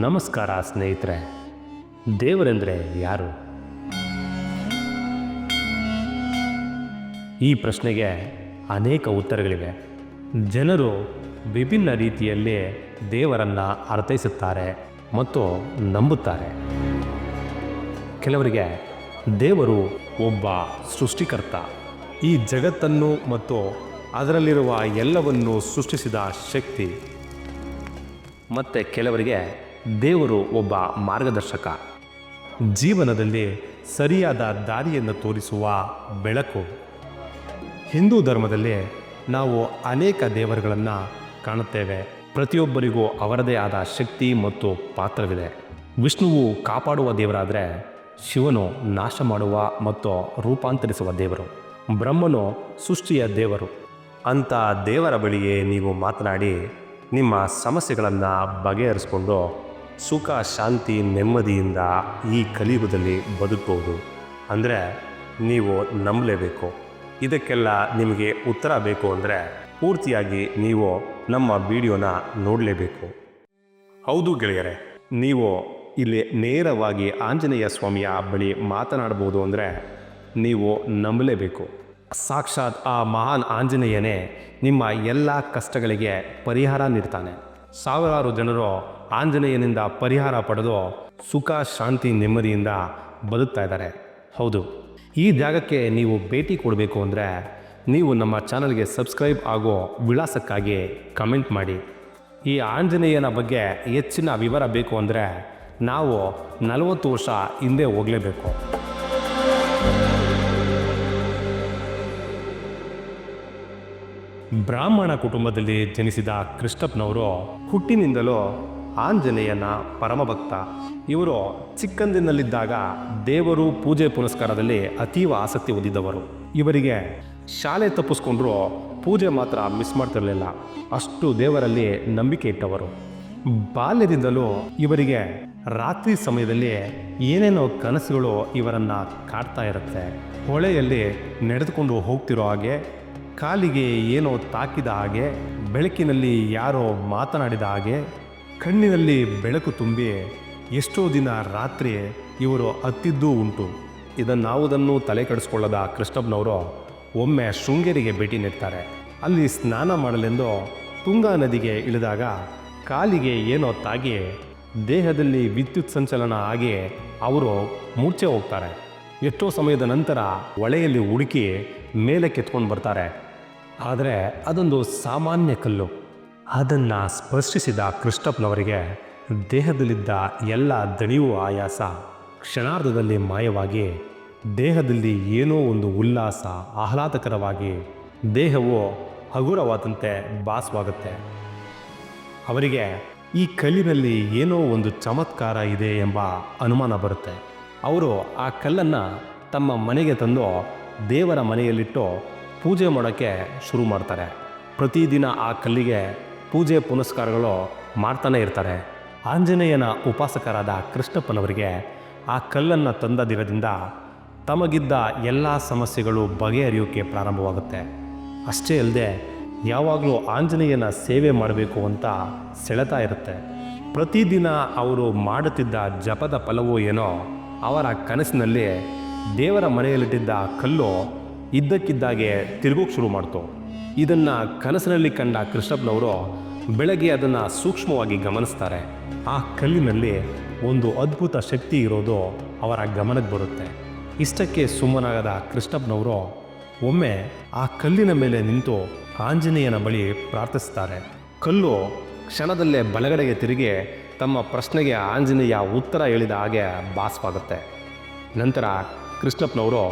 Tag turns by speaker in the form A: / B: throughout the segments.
A: ನಮಸ್ಕಾರ ಸ್ನೇಹಿತರೆ. ದೇವರೆಂದರೆ ಯಾರು? ಈ ಪ್ರಶ್ನೆಗೆ ಅನೇಕ ಉತ್ತರಗಳಿವೆ. ಜನರು ವಿಭಿನ್ನ ರೀತಿಯಲ್ಲಿ ದೇವರನ್ನು ಅರ್ಥೈಸುತ್ತಾರೆ ಮತ್ತು ನಂಬುತ್ತಾರೆ. ಕೆಲವರಿಗೆ ದೇವರು ಒಬ್ಬ ಸೃಷ್ಟಿಕರ್ತ. ಈ ಜಗತ್ತನ್ನು ಮತ್ತು ಅದರಲ್ಲಿರುವ ಎಲ್ಲವನ್ನು ಸೃಷ್ಟಿಸಿದ ಶಕ್ತಿ. ಮತ್ತು ಕೆಲವರಿಗೆ ದೇವರು ಒಬ್ಬ ಮಾರ್ಗದರ್ಶಕ. ಜೀವನದಲ್ಲಿ ಸರಿಯಾದ ದಾರಿಯನ್ನು ತೋರಿಸುವ ಬೆಳಕು. ಹಿಂದೂ ಧರ್ಮದಲ್ಲಿ ನಾವು ಅನೇಕ ದೇವರುಗಳನ್ನು ಕಾಣುತ್ತೇವೆ. ಪ್ರತಿಯೊಬ್ಬರಿಗೂ ಅವರದೇ ಆದ ಶಕ್ತಿ ಮತ್ತು ಪಾತ್ರವಿದೆ. ವಿಷ್ಣುವು ಕಾಪಾಡುವ ದೇವರಾದರೆ ಶಿವನು ನಾಶ ಮಾಡುವ ಮತ್ತು ರೂಪಾಂತರಿಸುವ ದೇವರು. ಬ್ರಹ್ಮನು ಸೃಷ್ಟಿಯ ದೇವರು. ಅಂತ ದೇವರ ಬಳಿಯೇ ನೀವು ಮಾತನಾಡಿ ನಿಮ್ಮ ಸಮಸ್ಯೆಗಳನ್ನು ಬಗೆಹರಿಸ್ಕೊಂಡು ಸುಖ, ಶಾಂತಿ, ನೆಮ್ಮದಿಯಿಂದ ಈ ಕಲಿಯುಗದಲ್ಲಿ ಬದುಕಬಹುದು ಅಂದರೆ ನೀವು ನಂಬಲೇಬೇಕು. ಇದಕ್ಕೆಲ್ಲ ನಿಮಗೆ ಉತ್ತರ ಬೇಕು ಅಂದರೆ ಪೂರ್ತಿಯಾಗಿ ನೀವು ನಮ್ಮ ವಿಡಿಯೋನ ನೋಡಲೇಬೇಕು. ಹೌದು ಗೆಳೆಯರೆ, ನೀವು ಇಲ್ಲಿ ನೇರವಾಗಿ ಆಂಜನೇಯ ಸ್ವಾಮಿಯ ಬಳಿ ಮಾತನಾಡಬಹುದು ಅಂದರೆ ನೀವು ನಂಬಲೇಬೇಕು. ಸಾಕ್ಷಾತ್ ಆ ಮಹಾನ್ ಆಂಜನೇಯನೇ ನಿಮ್ಮ ಎಲ್ಲ ಕಷ್ಟಗಳಿಗೆ ಪರಿಹಾರ ನೀಡ್ತಾನೆ. ಸಾವಿರಾರು ಜನರು ಆಂಜನೇಯನಿಂದ ಪರಿಹಾರ ಪಡೆದು ಸುಖ, ಶಾಂತಿ, ನೆಮ್ಮದಿಯಿಂದ ಬದುಕ್ತಾ ಇದ್ದಾರೆ. ಹೌದು. ಈ ಜಾಗಕ್ಕೆ ನೀವು ಭೇಟಿ ಕೊಡಬೇಕು ಅಂದರೆ ನೀವು ನಮ್ಮ ಚಾನಲ್ಗೆ ಸಬ್ಸ್ಕ್ರೈಬ್ ಆಗೋ ವಿಳಾಸಕ್ಕಾಗಿ ಕಮೆಂಟ್ ಮಾಡಿ. ಈ ಆಂಜನೇಯನ ಬಗ್ಗೆ ಹೆಚ್ಚಿನ ವಿವರ ಬೇಕು ಅಂದರೆ ನಾವು ನಲವತ್ತು ವರ್ಷ ಹಿಂದೆ ಹೋಗಲೇಬೇಕು. ಬ್ರಾಹ್ಮಣ ಕುಟುಂಬದಲ್ಲಿ ಜನಿಸಿದ ಕೃಷ್ಣಪ್ಪನವರು ಹುಟ್ಟಿನಿಂದಲೂ ಆಂಜನೇಯನ ಪರಮಭಕ್ತ. ಇವರು ಚಿಕ್ಕಂದಿನಲ್ಲಿದ್ದಾಗ ದೇವರು ಪೂಜೆ ಪುನಸ್ಕಾರದಲ್ಲಿ ಅತೀವ ಆಸಕ್ತಿ ಹೊಂದಿದ್ದವರು ಇವರಿಗೆ ಶಾಲೆ ತಪ್ಪಿಸ್ಕೊಂಡ್ರು ಪೂಜೆ ಮಾತ್ರ ಮಿಸ್ ಮಾಡ್ತಿರಲಿಲ್ಲ. ಅಷ್ಟು ದೇವರಲ್ಲಿ ನಂಬಿಕೆ ಇಟ್ಟವರು. ಬಾಲ್ಯದಿಂದಲೂ ಇವರಿಗೆ ರಾತ್ರಿ ಸಮಯದಲ್ಲಿ ಏನೇನೋ ಕನಸುಗಳು ಇವರನ್ನು ಕಾಡ್ತಾ ಇರುತ್ತೆ. ಹೊಳೆಯಲ್ಲಿ ನಡೆದುಕೊಂಡು ಹೋಗ್ತಿರೋ ಹಾಗೆ, ಕಾಲಿಗೆ ಏನೋ ತಾಕಿದ ಹಾಗೆ, ಬೆಳಕಿನಲ್ಲಿ ಯಾರೋ ಮಾತನಾಡಿದ ಹಾಗೆ ಕಣ್ಣಿನಲ್ಲಿ ಬೆಳಕು ತುಂಬಿ ಎಷ್ಟೋ ದಿನ ರಾತ್ರಿ ಇವರು ಹತ್ತಿದ್ದೂ ಉಂಟು. ಇದನ್ನಾವುದನ್ನು ತಲೆ ಕೆಡಿಸ್ಕೊಳ್ಳದ ಕೃಷ್ಣಪ್ಪನವರು ಒಮ್ಮೆ ಶೃಂಗೇರಿಗೆ ಭೇಟಿ ನೀಡ್ತಾರೆ. ಅಲ್ಲಿ ಸ್ನಾನ ಮಾಡಲೆಂದು ತುಂಗಾ ನದಿಗೆ ಇಳಿದಾಗ ಕಾಲಿಗೆ ಏನೋ ತಾಗಿ ದೇಹದಲ್ಲಿ ವಿದ್ಯುತ್ ಸಂಚಲನ ಆಗಿ ಅವರು ಮೂರ್ಛೆ ಹೋಗ್ತಾರೆ. ಎಷ್ಟೋ ಸಮಯದ ನಂತರ ಹೊಳೆಯಲ್ಲಿ ಹುಡುಕಿ ಮೇಲೆ ಕೆತ್ಕೊಂಡು ಬರ್ತಾರೆ. ಆದರೆ ಅದೊಂದು ಸಾಮಾನ್ಯ ಕಲ್ಲು. ಅದನ್ನು ಸ್ಪರ್ಶಿಸಿದ ಕೃಷ್ಣಪ್ಪನವರಿಗೆ ದೇಹದಲ್ಲಿದ್ದ ಎಲ್ಲ ದಣಿವು ಆಯಾಸ ಕ್ಷಣಾರ್ಧದಲ್ಲಿ ಮಾಯವಾಗಿ, ದೇಹದಲ್ಲಿ ಏನೋ ಒಂದು ಉಲ್ಲಾಸ ಆಹ್ಲಾದಕರವಾಗಿ, ದೇಹವು ಹಗುರವಾದಂತೆ ಭಾಸವಾಗುತ್ತೆ. ಅವರಿಗೆ ಈ ಕಲ್ಲಿನಲ್ಲಿ ಏನೋ ಒಂದು ಚಮತ್ಕಾರ ಇದೆ ಎಂಬ ಅನುಮಾನ ಬರುತ್ತೆ. ಅವರು ಆ ಕಲ್ಲನ್ನು ತಮ್ಮ ಮನೆಗೆ ತಂದು ದೇವರ ಮನೆಯಲ್ಲಿಟ್ಟು ಪೂಜೆ ಮಾಡೋಕ್ಕೆ ಶುರು ಮಾಡ್ತಾರೆ. ಪ್ರತಿದಿನ ಆ ಕಲ್ಲಿಗೆ ಪೂಜೆ ಪುನಸ್ಕಾರಗಳು ಮಾಡ್ತಾನೆ ಇರ್ತಾರೆ. ಆಂಜನೇಯನ ಉಪಾಸಕರಾದ ಕೃಷ್ಣಪ್ಪನವರಿಗೆ ಆ ಕಲ್ಲನ್ನು ತಂದ ದಿನದಿಂದ ತಮಗಿದ್ದ ಎಲ್ಲ ಸಮಸ್ಯೆಗಳು ಬಗೆಹರಿಯೋಕ್ಕೆ ಪ್ರಾರಂಭವಾಗುತ್ತೆ. ಅಷ್ಟೇ ಅಲ್ಲದೆ ಯಾವಾಗಲೂ ಆಂಜನೇಯನ ಸೇವೆ ಮಾಡಬೇಕು ಅಂತ ಸೆಳೆತಾ ಇರುತ್ತೆ. ಪ್ರತಿದಿನ ಅವರು ಮಾಡುತ್ತಿದ್ದ ಜಪದ ಫಲವೋ ಏನೋ ಅವರ ಕನಸಿನಲ್ಲಿ ದೇವರ ಮನೆಯಲ್ಲಿಟ್ಟಿದ್ದ ಕಲ್ಲು ಇದ್ದಕ್ಕಿದ್ದಾಗೆ ತಿರುಗೋಕೆ ಶುರು ಮಾಡ್ತು. ಇದನ್ನು ಕನಸಿನಲ್ಲಿ ಕಂಡ ಕೃಷ್ಣಪ್ಪನವರು ಬೆಳಗ್ಗೆ ಅದನ್ನು ಸೂಕ್ಷ್ಮವಾಗಿ ಗಮನಿಸ್ತಾರೆ. ಆ ಕಲ್ಲಿನಲ್ಲಿ ಒಂದು ಅದ್ಭುತ ಶಕ್ತಿ ಇರೋದು ಅವರ ಗಮನಕ್ಕೆ ಬರುತ್ತೆ. ಇಷ್ಟಕ್ಕೆ ಸುಮ್ಮನಾಗದ ಕೃಷ್ಣಪ್ಪನವರು ಒಮ್ಮೆ ಆ ಕಲ್ಲಿನ ಮೇಲೆ ನಿಂತು ಆಂಜನೇಯನ ಬಳಿ ಪ್ರಾರ್ಥಿಸ್ತಾರೆ. ಕಲ್ಲು ಕ್ಷಣದಲ್ಲೇ ಬಲಗಡೆಗೆ ತಿರುಗಿ ತಮ್ಮ ಪ್ರಶ್ನೆಗೆ ಆಂಜನೇಯ ಉತ್ತರ ಹೇಳಿದ ಹಾಗೆ ಭಾಸವಾಗುತ್ತೆ ನಂತರ ಕೃಷ್ಣಪ್ಪನವರು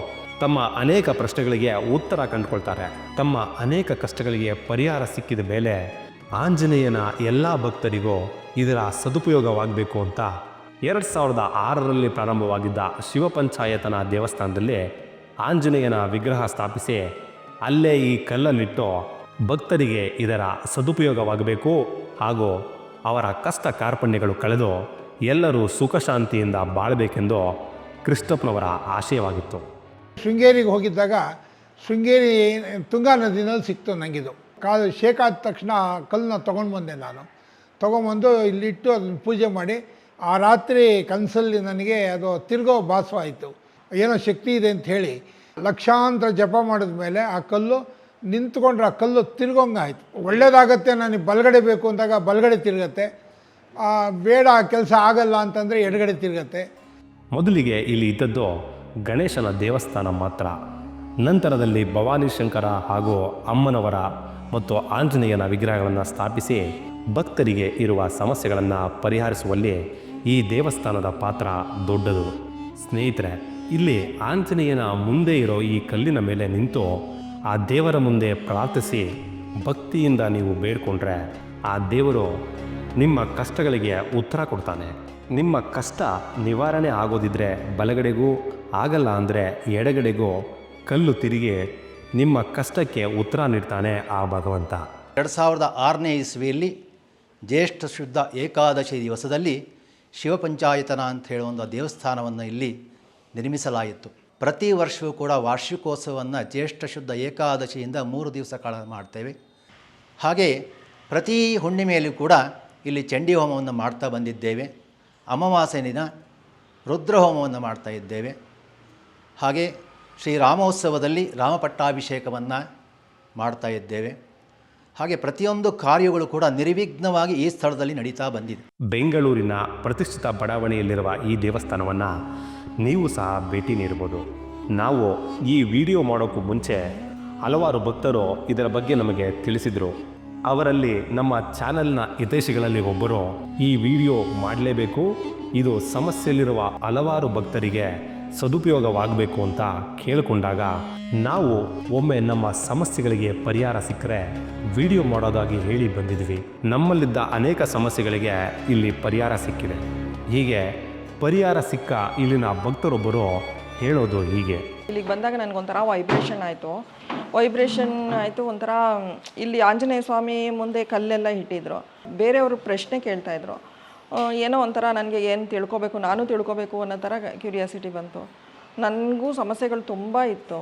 A: ತಮ್ಮ ಅನೇಕ ಪ್ರಶ್ನೆಗಳಿಗೆ ಉತ್ತರ ಕಂಡುಕೊಳ್ತಾರೆ. ತಮ್ಮ ಅನೇಕ ಕಷ್ಟಗಳಿಗೆ ಪರಿಹಾರ ಸಿಕ್ಕಿದ ಮೇಲೆ ಆಂಜನೇಯನ ಎಲ್ಲ ಭಕ್ತರಿಗೂ ಇದರ ಸದುಪಯೋಗವಾಗಬೇಕು ಅಂತ ಎರಡು ಸಾವಿರದ ಆರರಲ್ಲಿ ಪ್ರಾರಂಭವಾಗಿದ್ದ ಶಿವಪಂಚಾಯತನ ದೇವಸ್ಥಾನದಲ್ಲಿ ಆಂಜನೇಯನ ವಿಗ್ರಹ ಸ್ಥಾಪಿಸಿ ಅಲ್ಲೇ ಈ ಕಲ್ಲನ್ನಿಟ್ಟು ಭಕ್ತರಿಗೆ ಇದರ ಸದುಪಯೋಗವಾಗಬೇಕು ಹಾಗೂ ಅವರ ಕಷ್ಟ ಕಾರ್ಪಣ್ಯಗಳು ಕಳೆದು ಎಲ್ಲರೂ ಸುಖ ಶಾಂತಿಯಿಂದ ಬಾಳಬೇಕೆಂದು ಕೃಷ್ಣಪ್ಪನವರ ಆಶಯವಾಗಿತ್ತು.
B: ಶೃಂಗೇರಿಗೆ ಹೋಗಿದ್ದಾಗ ಶೃಂಗೇರಿ ತುಂಗಾ ನದಿನಲ್ಲಿ ಸಿಕ್ತು ನನಗಿದು ಕಾಲು ಶೇಕಾದ ತಕ್ಷಣ ಕಲ್ಲನ್ನ ತೊಗೊಂಡು ಬಂದೆ ನಾನು. ತೊಗೊಂಬಂದು ಇಲ್ಲಿಟ್ಟು ಅದನ್ನು ಪೂಜೆ ಮಾಡಿ ಆ ರಾತ್ರಿ ಕನಸಲ್ಲಿ ನನಗೆ ಅದು ತಿರ್ಗೋ ಭಾಸವಾಯಿತು ಏನೋ ಶಕ್ತಿ ಇದೆ ಅಂತ ಹೇಳಿ ಲಕ್ಷಾಂತರ ಜಪ ಮಾಡಿದ ಮೇಲೆ ಆ ಕಲ್ಲು ನಿಂತ್ಕೊಂಡ್ರೆ ಆ ಕಲ್ಲು ತಿರ್ಗೋಂಗಾಯ್ತು ಒಳ್ಳೇದಾಗತ್ತೆ, ನನಗೆ ಬಲಗಡೆ ಬೇಕು ಅಂದಾಗ ಬಲಗಡೆ ತಿರುಗತ್ತೆ. ಬೇಡ, ಕೆಲಸ ಆಗಲ್ಲ ಅಂತಂದರೆ ಎಡಗಡೆ ತಿರುಗತ್ತೆ.
A: ಮೊದಲಿಗೆ ಇಲ್ಲಿ ಇದ್ದದ್ದು ಗಣೇಶನ ದೇವಸ್ಥಾನ ಮಾತ್ರ. ನಂತರದಲ್ಲಿ ಭವಾನಿ ಶಂಕರ ಹಾಗೂ ಅಮ್ಮನವರ ಮತ್ತು ಆಂಜನೇಯನ ವಿಗ್ರಹಗಳನ್ನು ಸ್ಥಾಪಿಸಿ ಭಕ್ತರಿಗೆ ಇರುವ ಸಮಸ್ಯೆಗಳನ್ನು ಪರಿಹರಿಸುವಲ್ಲಿ ಈ ದೇವಸ್ಥಾನದ ಪಾತ್ರ ದೊಡ್ಡದು. ಸ್ನೇಹಿತರೆ, ಇಲ್ಲಿ ಆಂಜನೇಯನ ಮುಂದೆ ಇರೋ ಈ ಕಲ್ಲಿನ ಮೇಲೆ ನಿಂತು ಆ ದೇವರ ಮುಂದೆ ಪ್ರಾರ್ಥಿಸಿ ಭಕ್ತಿಯಿಂದ ನೀವು ಬೇಡ್ಕೊಂಡ್ರೆ ಆ ದೇವರು ನಿಮ್ಮ ಕಷ್ಟಗಳಿಗೆ ಉತ್ತರ ಕೊಡ್ತಾನೆ. ನಿಮ್ಮ ಕಷ್ಟ ನಿವಾರಣೆ ಆಗೋದಿದ್ರೆ ಬಲಗಡೆಗೂ ಆಗಲ್ಲ ಅಂದರೆ ಎಡಗಡೆಗೂ ಕಲ್ಲು ತಿರುಗಿ ನಿಮ್ಮ ಕಷ್ಟಕ್ಕೆ ಉತ್ತರ ನೀಡ್ತಾನೆ ಆ ಭಗವಂತ.
C: ಎರಡು ಸಾವಿರದ ಆರನೇ ಇಸ್ವಿಯಲ್ಲಿ ಜ್ಯೇಷ್ಠ ಶುದ್ಧ ಏಕಾದಶಿ ದಿವಸದಲ್ಲಿ ಶಿವಪಂಚಾಯತನ ಅಂತ ಹೇಳುವ ಒಂದು ದೇವಸ್ಥಾನವನ್ನು ಇಲ್ಲಿ ನಿರ್ಮಿಸಲಾಯಿತು. ಪ್ರತಿ ವರ್ಷವೂ ಕೂಡ ವಾರ್ಷಿಕೋತ್ಸವವನ್ನು ಜ್ಯೇಷ್ಠ ಶುದ್ಧ ಏಕಾದಶಿಯಿಂದ ಮೂರು ದಿವಸ ಕಾಲ ಮಾಡ್ತೇವೆ. ಹಾಗೆ ಪ್ರತಿ ಹುಣ್ಣಿಮೆಯಲ್ಲೂ ಕೂಡ ಇಲ್ಲಿ ಚಂಡಿ ಹೋಮವನ್ನು ಮಾಡ್ತಾ ಬಂದಿದ್ದೇವೆ. ಅಮಾವಾಸ್ಯೆ ದಿನ ರುದ್ರಹೋಮವನ್ನು ಮಾಡ್ತಾ ಇದ್ದೇವೆ. ಹಾಗೆ ಶ್ರೀರಾಮೋತ್ಸವದಲ್ಲಿ ರಾಮಪಟ್ಟಾಭಿಷೇಕವನ್ನು ಮಾಡ್ತಾ ಇದ್ದೇವೆ. ಹಾಗೆ ಪ್ರತಿಯೊಂದು ಕಾರ್ಯಗಳು ಕೂಡ ನಿರ್ವಿಘ್ನವಾಗಿ ಈ ಸ್ಥಳದಲ್ಲಿ ನಡೀತಾ ಬಂದಿದೆ.
A: ಬೆಂಗಳೂರಿನ ಪ್ರತಿಷ್ಠಿತ ಬಡಾವಣೆಯಲ್ಲಿರುವ ಈ ದೇವಸ್ಥಾನವನ್ನು ನೀವು ಸಹ ಭೇಟಿ ನೀಡಬಹುದು. ನಾವು ಈ ವಿಡಿಯೋ ಮಾಡೋಕ್ಕೂ ಮುಂಚೆ ಹಲವಾರು ಭಕ್ತರು ಇದರ ಬಗ್ಗೆ ನಮಗೆ ತಿಳಿಸಿದರು. ಅವರಲ್ಲಿ ನಮ್ಮ ಚಾನೆಲ್ನ ಹಿತೈಷಿಗಳಲ್ಲಿ ಒಬ್ಬರು ಈ ವಿಡಿಯೋ ಮಾಡಲೇಬೇಕು. ಇದು ಸಮಸ್ಯೆಯಲ್ಲಿರುವ ಹಲವಾರು ಭಕ್ತರಿಗೆ ಸದುಪಯೋಗವಾಗಬೇಕು ಅಂತ ಕೇಳಿಕೊಂಡಾಗ ನಾವು ಒಮ್ಮೆ ನಮ್ಮ ಸಮಸ್ಯೆಗಳಿಗೆ ಪರಿಹಾರ ಸಿಕ್ಕರೆ ವಿಡಿಯೋ ಮಾಡೋದಾಗಿ ಹೇಳಿ ಬಂದಿದ್ವಿ. ನಮ್ಮಲ್ಲಿದ್ದ ಅನೇಕ ಸಮಸ್ಯೆಗಳಿಗೆ ಇಲ್ಲಿ ಪರಿಹಾರ ಸಿಕ್ಕಿದೆ. ಹೀಗೆ ಪರಿಹಾರ ಸಿಕ್ಕ ಇಲ್ಲಿನ ಭಕ್ತರೊಬ್ಬರು ಹೇಳೋದು ಹೀಗೆ.
D: ಇಲ್ಲಿಗೆ ಬಂದಾಗ ನನಗೊಂಥರ ವೈಬ್ರೇಷನ್ ಆಯಿತು. ವೈಬ್ರೇಷನ್ ಆಯಿತು, ಒಂಥರ, ಇಲ್ಲಿ ಆಂಜನೇಯ ಸ್ವಾಮಿ ಮುಂದೆ ಕಲ್ಲೆಲ್ಲ ಇಟ್ಟಿದ್ರು. ಬೇರೆಯವರು ಪ್ರಶ್ನೆ ಕೇಳ್ತಾಯಿದ್ರು ಏನೋ ಒಂಥರ ನನಗೆ ಏನು ತಿಳ್ಕೊಬೇಕು, ನಾನು ತಿಳ್ಕೊಬೇಕು ಅನ್ನೋ ಥರ ಕ್ಯೂರಿಯಾಸಿಟಿ ಬಂತು. ನನಗೂ ಸಮಸ್ಯೆಗಳು ತುಂಬ ಇತ್ತು.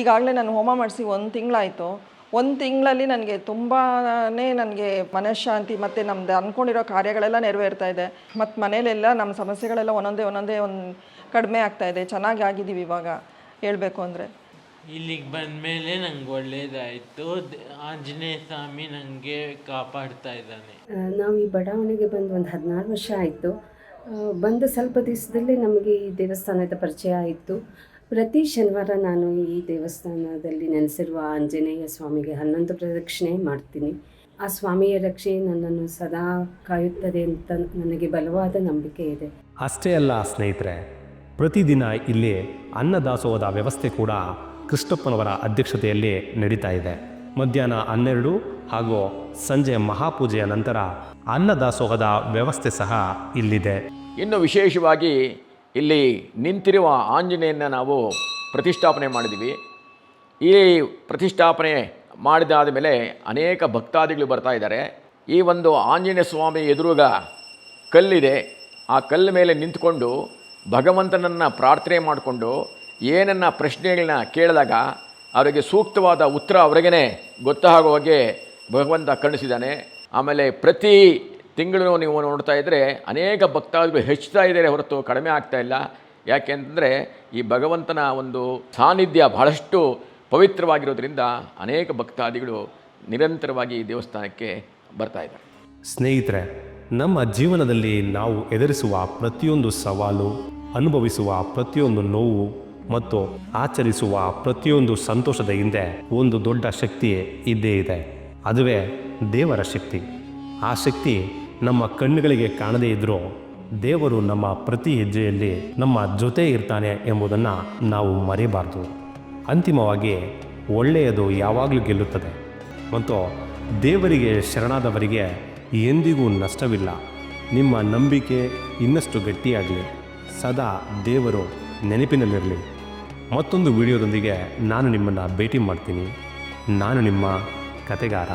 D: ಈಗಾಗಲೇ ನಾನು ಹೋಮ ಮಾಡಿಸಿ ಒಂದು ತಿಂಗಳಾಯಿತು. ಒಂದು ತಿಂಗಳಲ್ಲಿ ನನಗೆ ತುಂಬಾ ನನಗೆ ಮನಃಶಾಂತಿ ಮತ್ತು ನಮ್ದು ಅಂದ್ಕೊಂಡಿರೋ ಕಾರ್ಯಗಳೆಲ್ಲ ನೆರವೇರ್ತಾ ಇದೆ. ಮತ್ತು ಮನೆಯಲ್ಲೆಲ್ಲ ನಮ್ಮ ಸಮಸ್ಯೆಗಳೆಲ್ಲ ಒಂದೊಂದೇ ಒಂದೊಂದೇ ಒಂದು ಕಡಿಮೆ ಆಗ್ತಾಯಿದೆ ಚೆನ್ನಾಗಿ ಆಗಿದ್ದೀವಿ ಇವಾಗ, ಹೇಳಬೇಕು ಅಂದರೆ.
E: ಇಲ್ಲಿಗೆ ಬಂದಮೇಲೆ ನಂಗೆ ಒಳ್ಳೆಯದಾಯಿತು ಆಂಜನೇಯ ಸ್ವಾಮಿ ನನಗೆ ಕಾಪಾಡ್ತಾ ಇದ್ದಾನೆ.
F: ನಾವು ಈ ಬಡಾವಣೆಗೆ ಬಂದು ಒಂದು ಹದಿನಾರು ವರ್ಷ ಆಯಿತು. ಬಂದ ಸ್ವಲ್ಪ ದಿವಸದಲ್ಲೇ ನಮಗೆ ಈ ದೇವಸ್ಥಾನದ ಪರಿಚಯ ಆಯಿತು. ಪ್ರತಿ ಶನಿವಾರ ನಾನು ಈ ದೇವಸ್ಥಾನದಲ್ಲಿ ನೆಲೆಸಿರುವ ಆಂಜನೇಯ ಸ್ವಾಮಿಗೆ ಹನ್ನೊಂದು ಪ್ರದಕ್ಷಿಣೆ ಮಾಡ್ತೀನಿ. ಆ ಸ್ವಾಮಿಯ ರಕ್ಷೆ ನನ್ನನ್ನು ಸದಾ ಕಾಯುತ್ತದೆ ಅಂತ ನನಗೆ ಬಲವಾದ ನಂಬಿಕೆ ಇದೆ.
A: ಅಷ್ಟೇ ಅಲ್ಲ ಸ್ನೇಹಿತರೆ ಪ್ರತಿದಿನ ಇಲ್ಲಿ ಅನ್ನದಾಸೋಹದ ವ್ಯವಸ್ಥೆ ಕೂಡ ಕೃಷ್ಣಪ್ಪನವರ ಅಧ್ಯಕ್ಷತೆಯಲ್ಲಿ ನಡೀತಾ ಇದೆ. ಮಧ್ಯಾಹ್ನ ಹನ್ನೆರಡು ಹಾಗೂ ಸಂಜೆ ಮಹಾಪೂಜೆಯ ನಂತರ ಅನ್ನದಾಸೋಹದ ವ್ಯವಸ್ಥೆ ಸಹ ಇಲ್ಲಿದೆ.
G: ಇನ್ನು ವಿಶೇಷವಾಗಿ ಇಲ್ಲಿ ನಿಂತಿರುವ ಆಂಜನೇಯನ ನಾವು ಪ್ರತಿಷ್ಠಾಪನೆ ಮಾಡಿದ್ದೀವಿ. ಈ ಪ್ರತಿಷ್ಠಾಪನೆ ಮಾಡಿದಾದ ಮೇಲೆ ಅನೇಕ ಭಕ್ತಾದಿಗಳು ಬರ್ತಾ ಇದ್ದಾರೆ. ಈ ಒಂದು ಆಂಜನೇಯ ಸ್ವಾಮಿ ಎದುರುಗ ಕಲ್ಲಿದೆ. ಆ ಕಲ್ಲು ಮೇಲೆ ನಿಂತ್ಕೊಂಡು ಭಗವಂತನನ್ನು ಪ್ರಾರ್ಥನೆ ಮಾಡಿಕೊಂಡು ಏನನ್ನ ಪ್ರಶ್ನೆಗಳನ್ನ ಕೇಳಿದಾಗ ಅವರಿಗೆ ಸೂಕ್ತವಾದ ಉತ್ತರ ಅವರಿಗೇ ಗೊತ್ತಾಗೋ ಹಾಗೆ ಭಗವಂತ ಕಣಿಸಿದ್ದಾನೆ ಆಮೇಲೆ ಪ್ರತಿ ತಿಂಗಳು ನೀವು ನೋಡ್ತಾ ಇದ್ದರೆ ಅನೇಕ ಭಕ್ತಾದಿಗಳು ಹೆಚ್ಚುತ್ತಾ ಇದ್ದಾರೆ ಹೊರತು ಕಡಿಮೆ ಆಗ್ತಾ ಇಲ್ಲ. ಯಾಕೆಂತಂದರೆ ಈ ಭಗವಂತನ ಒಂದು ಸಾನ್ನಿಧ್ಯ ಬಹಳಷ್ಟು ಪವಿತ್ರವಾಗಿರೋದ್ರಿಂದ ಅನೇಕ ಭಕ್ತಾದಿಗಳು ನಿರಂತರವಾಗಿ ಈ ದೇವಸ್ಥಾನಕ್ಕೆ ಬರ್ತಾ ಇದ್ದಾರೆ.
A: ಸ್ನೇಹಿತರೆ, ನಮ್ಮ ಜೀವನದಲ್ಲಿ ನಾವು ಎದುರಿಸುವ ಪ್ರತಿಯೊಂದು ಸವಾಲು, ಅನುಭವಿಸುವ ಪ್ರತಿಯೊಂದು ನೋವು ಮತ್ತು ಆಚರಿಸುವ ಪ್ರತಿಯೊಂದು ಸಂತೋಷದ ಹಿಂದೆ ಒಂದು ದೊಡ್ಡ ಶಕ್ತಿ ಇದ್ದೇ ಇದೆ. ಅದುವೇ ದೇವರ ಶಕ್ತಿ. ಆ ಶಕ್ತಿ ನಮ್ಮ ಕಣ್ಣುಗಳಿಗೆ ಕಾಣದೇ ಇದ್ದರೂ ದೇವರು ನಮ್ಮ ಪ್ರತಿ ಹೆಜ್ಜೆಯಲ್ಲಿ ನಮ್ಮ ಜೊತೆ ಇರ್ತಾನೆ ಎಂಬುದನ್ನು ನಾವು ಮರೆಯಬಾರ್ದು. ಅಂತಿಮವಾಗಿ ಒಳ್ಳೆಯದು ಯಾವಾಗಲೂ ಗೆಲ್ಲುತ್ತದೆ. ಮತ್ತು ದೇವರಿಗೆ ಶರಣಾದವರಿಗೆ ಎಂದಿಗೂ ನಷ್ಟವಿಲ್ಲ. ನಿಮ್ಮ ನಂಬಿಕೆ ಇನ್ನಷ್ಟು ಗಟ್ಟಿಯಾಗಲಿ. ಸದಾ ದೇವರು ನೆನಪಿನಲ್ಲಿರಲಿ. ಮತ್ತೊಂದು ವಿಡಿಯೋದೊಂದಿಗೆ ನಾನು ನಿಮ್ಮನ್ನು ಭೇಟಿ ಮಾಡ್ತೀನಿ. ನಾನು ನಿಮ್ಮ ಕತೆಗಾರ